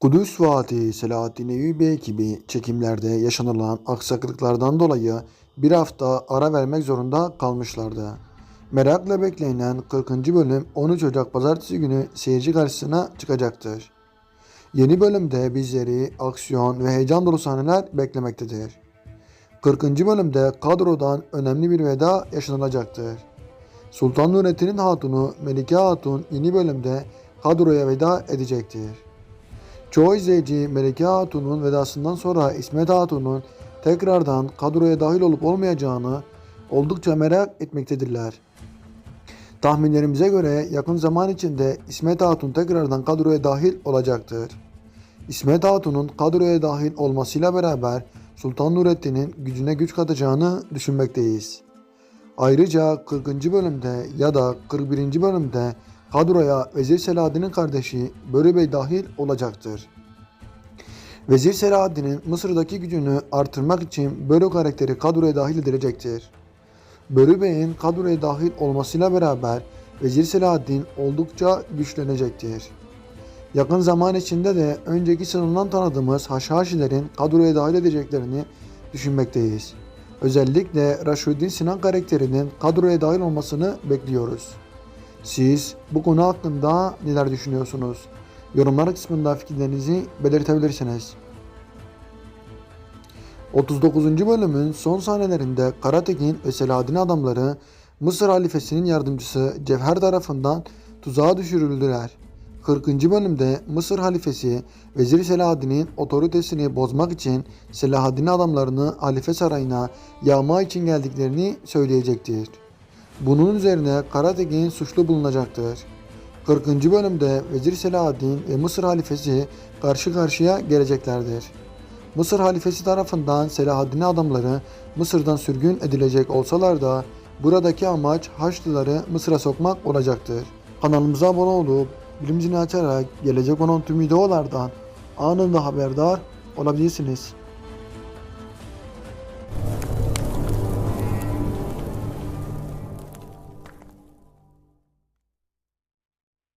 Kudüs Vaati Selahaddin Eyyubi ekibi çekimlerde yaşanılan aksaklıklardan dolayı bir hafta ara vermek zorunda kalmışlardı. Merakla beklenen 40. bölüm 13 Ocak Pazartesi günü seyirci karşısına çıkacaktır. Yeni bölümde bizleri aksiyon ve heyecan dolu sahneler beklemektedir. 40. bölümde kadrodan önemli bir veda yaşanılacaktır. Sultan Nurettin'in hatunu Melike Hatun yeni bölümde kadroya veda edecektir. Çoğu izleyici Melike Hatun'un vedasından sonra İsmet Hatun'un tekrardan kadroya dahil olup olmayacağını oldukça merak etmektedirler. Tahminlerimize göre yakın zaman içinde İsmet Hatun tekrardan kadroya dahil olacaktır. İsmet Hatun'un kadroya dahil olmasıyla beraber Sultan Nurettin'in gücüne güç katacağını düşünmekteyiz. Ayrıca 40. bölümde ya da 41. bölümde kadroya Vezir Selahaddin'in kardeşi Börü Bey dahil olacaktır. Vezir Selahaddin'in Mısır'daki gücünü artırmak için Börü karakteri kadroya dahil edilecektir. Börü Bey'in kadroya dahil olmasıyla beraber Vezir Selahaddin oldukça güçlenecektir. Yakın zaman içinde de önceki sınırdan tanıdığımız Haşhaşilerin kadroya dahil edeceklerini düşünmekteyiz. Özellikle Raşuddin Sinan karakterinin kadroya dahil olmasını bekliyoruz. Siz bu konu hakkında neler düşünüyorsunuz? Yorumlar kısmında fikirlerinizi belirtebilirsiniz. 39. bölümün son sahnelerinde Karatekin ve Selahaddin adamları Mısır halifesinin yardımcısı Cevher tarafından tuzağa düşürüldüler. 40. bölümde Mısır halifesi Vezir Selahaddin'in otoritesini bozmak için Selahaddin adamlarını halife sarayına yağma için geldiklerini söyleyecektir. Bunun üzerine Karatekin suçlu bulunacaktır. 40. bölümde Vezir Selahaddin ve Mısır halifesi karşı karşıya geleceklerdir. Mısır halifesi tarafından Selahaddin adamları Mısır'dan sürgün edilecek olsalar da buradaki amaç Haçlıları Mısır'a sokmak olacaktır. Kanalımıza abone olup bilim zilini açarak gelecek olan tüm videolardan anında haberdar olabilirsiniz.